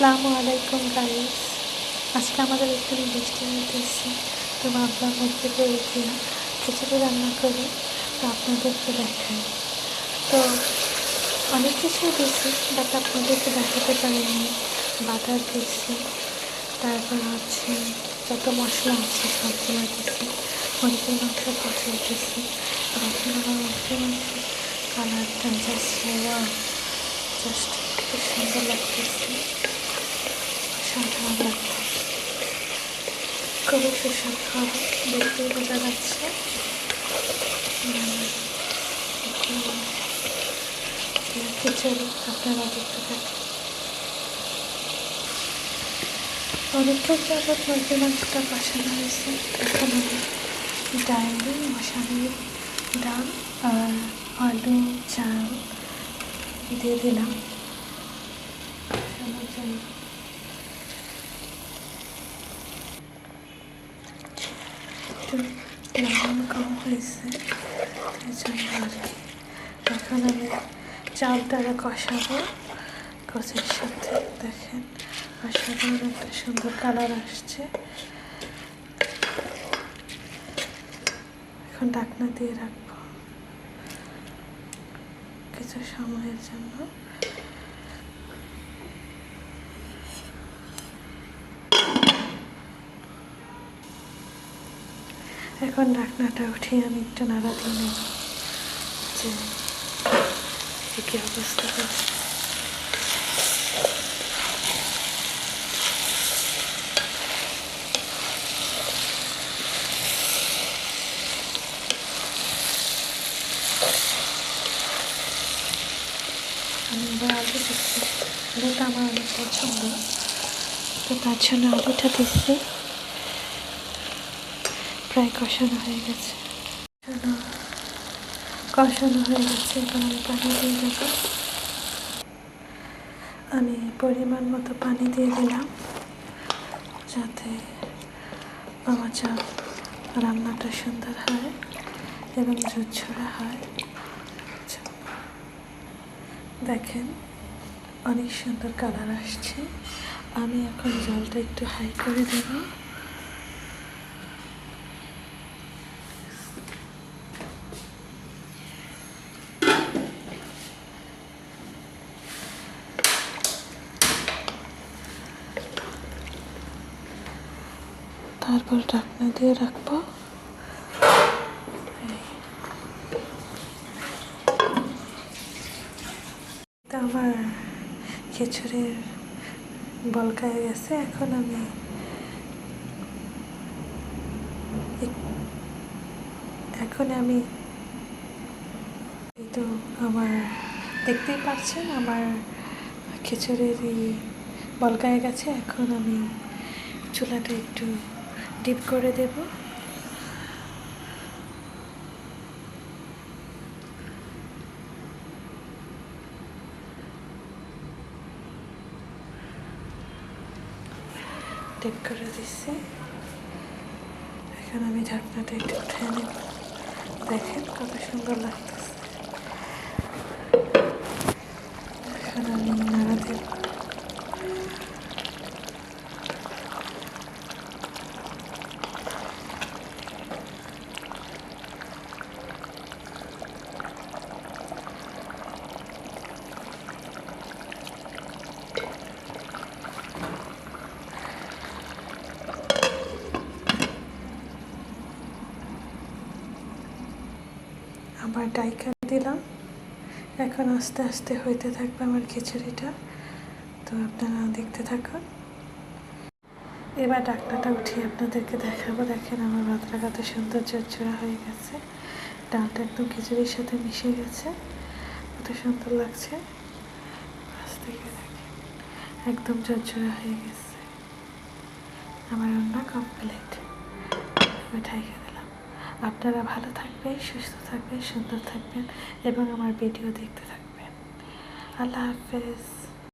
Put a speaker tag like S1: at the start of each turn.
S1: আসসালামু আলাইকুম গাইস আজকে আমাদের একটু বৃষ্টি হইতেছে তো ভাবলাম করে দিয়ে খিচুড়ি রান্না করি, তো আপনাদেরকে দেখাই। তো অনেক কিছু দিয়েছি বাট আপনাদেরকে দেখাতে পারিনি। বাটার দিয়েছি, তারপর হচ্ছে যত মশলা আছে সবগুলো দিয়েছি মরিচের মাংস কষে দিয়েছি দেখেন আমার মরিচের মাংস কালারটা জাস্ট জাস্ট খুব সুন্দর লাগতেছে। অসাধারণ খুবই সুস্বাদু খাবার দেখতেই বোঝা যাচ্ছে দেখতে কষানো হয়েছে এখন আমি ডাল আলু চাল দিয়ে দিলাম জন্য একটু কম হয়েছে তাই জন্য আর কি এখন আমি চালটারে কষাবো কষের সাথে দেখেন অসাধারণ একটা সুন্দর কালার আসছে এখন ঢাকনা দিয়ে রাখব কিছু সময়ের জন্য এখন ডাকনাটা উঠিয়ে আমি একটু নাড়া দিয়ে নেব যে কি অবস্থা দিচ্ছি আলুটা আমার অনেক পছন্দ। তো তার জন্য আলুটা দিচ্ছি। প্রায় কষানো হয়ে গেছে। কষানো হয়ে গেছে এখন আমি পানি দিয়ে দেবো। আমি পরিমাণ মতো পানি দিয়ে দিলাম যাতে আমার চাল রান্নাটা সুন্দর হয় এবং ঝুরঝুরা হয়। দেখেন, অনেক সুন্দর কালার আসছে। আমি এখন জলটা একটু হাই করে দেবো। তারপর ঢাকনা দিয়ে রাখব। তো আমার খিচুড়ির বলকায় গেছে, এখন আমি এখন আমি তো আমার দেখতেই পাচ্ছেন, আমার খিচুড়ির বলকায় গেছে, এখন আমি চুলাটা একটু ডিপ করে দেব। ডিপ করে দিচ্ছি। এখন আমি ঢাকনাটা একটু উঠে নেব। দেখেন কত সুন্দর লাগতেছে। এখন আমি নাড়া দেব আবার ডাইকা দিলাম। এখন আস্তে আস্তে হইতে থাকবে আমার খিচুড়িটা। তো আপনারা দেখতে থাকুন। এবার ডাকনাটা উঠিয়ে আপনাদেরকে দেখাবো। দেখেন আমার ভাতটা কত সুন্দর চচ্চড়া হয়ে গেছে। ডালটা একদম খিচুড়ির সাথে মিশে গেছে। কত সুন্দর লাগছে। একদম চচ্চড়া হয়ে গেছে। আমার রান্না কমপ্লিট দিলাম আপনারা ভালো থাকবেন সুস্থ থাকবেন সুন্দর থাকবেন এবং আমার ভিডিও দেখতে থাকবেন। আল্লাহ হাফেজ।